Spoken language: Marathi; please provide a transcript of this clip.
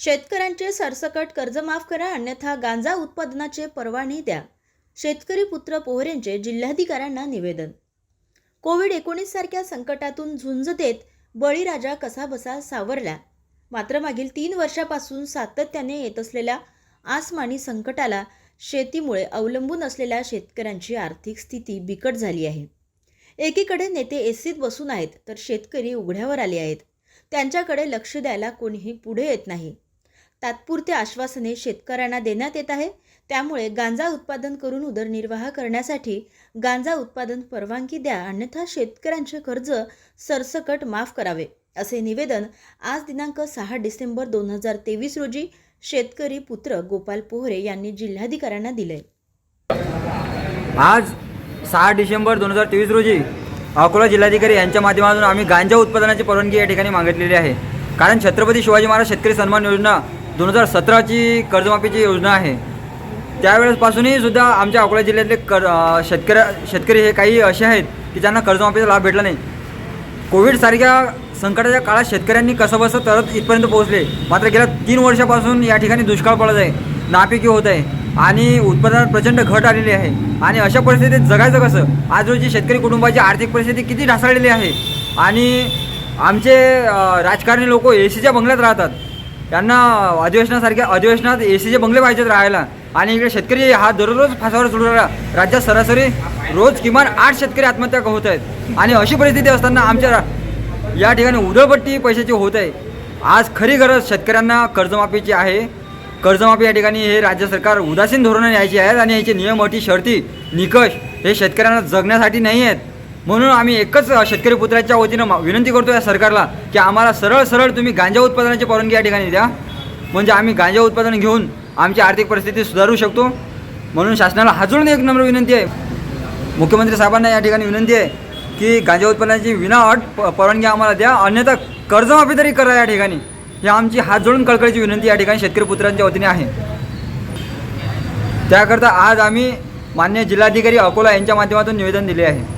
शेतकऱ्यांचे सरसकट कर्ज माफ करा अन्यथा गांजा उत्पादनाचे परवाने द्या. शेतकरी पुत्र पोहरेंचे जिल्हाधिकाऱ्यांना निवेदन. कोविड एकोणीस सारख्या संकटातून झुंज देत बळीराजा कसाबसा सावरला. मात्र मागील तीन वर्षापासून सातत्याने येत असलेल्या आसमानी संकटाला शेतीमुळे अवलंबून असलेल्या शेतकऱ्यांची आर्थिक स्थिती बिकट झाली आहे. एकीकडे नेते एसीत बसून आहेत तर शेतकरी उघड्यावर आले आहेत. त्यांच्याकडे लक्ष द्यायला कोणीही पुढे येत नाही. तात्पुरते आश्वासने शेतकऱ्यांना देण्यात येत आहे. त्यामुळे गांजा उत्पादन करून उदरनिर्वाह करण्यासाठी गांजा उत्पादन परवानगी द्या अन्यथा शेतकऱ्यांचे कर्ज सरसकट माफ करावे असे निवेदन आज दिनांक सहा डिसेंबर दोन हजार तेवीस रोजी शेतकरी पुत्र गोपाल पोहरे यांनी जिल्हाधिकाऱ्यांना दिले. आज सहा डिसेंबर दोन हजार तेवीस रोजी अकोला जिल्हाधिकारी यांच्या माध्यमातून आम्ही गांजा उत्पादनाची परवानगी या ठिकाणी मागितलेली आहे. कारण छत्रपती शिवाजी महाराज शेतकरी सन्मान योजना दोन हजार सतराची कर्जमाफीची योजना आहे. त्यावेळेसपासूनही सुद्धा आमच्या अकोला जिल्ह्यातले कर शेतकऱ्या शेतकरी हे काही असे आहेत की ज्यांना कर्जमाफीचा लाभ भेटला नाही. कोविडसारख्या संकटाच्या काळात शेतकऱ्यांनी कसंबसं तरत इथपर्यंत पोहोचले. मात्र गेल्या तीन वर्षापासून या ठिकाणी दुष्काळ पडत आहे नापिकी होत आहे आणि उत्पादनात प्रचंड घट आलेली आहे. आणि अशा परिस्थितीत जगायचं कसं? आज रोजी शेतकरी कुटुंबाची आर्थिक परिस्थिती किती ढासळलेली आहे? आणि आमचे राजकारणी लोक ए सीच्या बंगल्यात राहतात. त्यांना अधिवेशनासारख्या अधिवेशनात ए सीचे बंगले पाहिजेत राहायला. आणि इकडे शेतकरी हा दररोज फासावर चढू राहिला राज्यात सरासरी रोज किमान आठ शेतकरी आत्महत्या होत आहेत. आणि अशी परिस्थिती असताना आमच्या या ठिकाणी उधळपट्टी पैशाची होत आहे. आज खरी गरज शेतकऱ्यांना कर्जमाफीची आहे. कर्जमाफी या ठिकाणी हे राज्य सरकार उदासीन धोरणं न्यायची आहेत आणि याचे नियम अटी शर्ती निकष हे शेतकऱ्यांना जगण्यासाठी नाही आहेत. म्हणून आम्ही एकच शेतकरी पुत्राच्या वतीनं विनंती करतो या सरकारला की आम्हाला सरळ सरळ तुम्ही गांजा उत्पादनाची परवानगी या ठिकाणी द्या. म्हणजे आम्ही गांजा उत्पादन घेऊन आमची आर्थिक परिस्थिती सुधारू शकतो. म्हणून शासनाला हजून एक नम्र विनंती आहे. मुख्यमंत्री साहेबांना या ठिकाणी विनंती आहे की गांजा उत्पादनाची विना अट प- परवानगी आम्हाला द्या. अन्यथा कर्जमाफी तरी करा या ठिकाणी. ही आमची हात जोडून कळकळीची विनंती या ठिकाणी शेतकरी पुत्रांच्या वतीने आहे. त्याकरता आज आम्ही मान्य जिल्हाधिकारी अकोला यांच्या माध्यमातून निवेदन दिले आहे.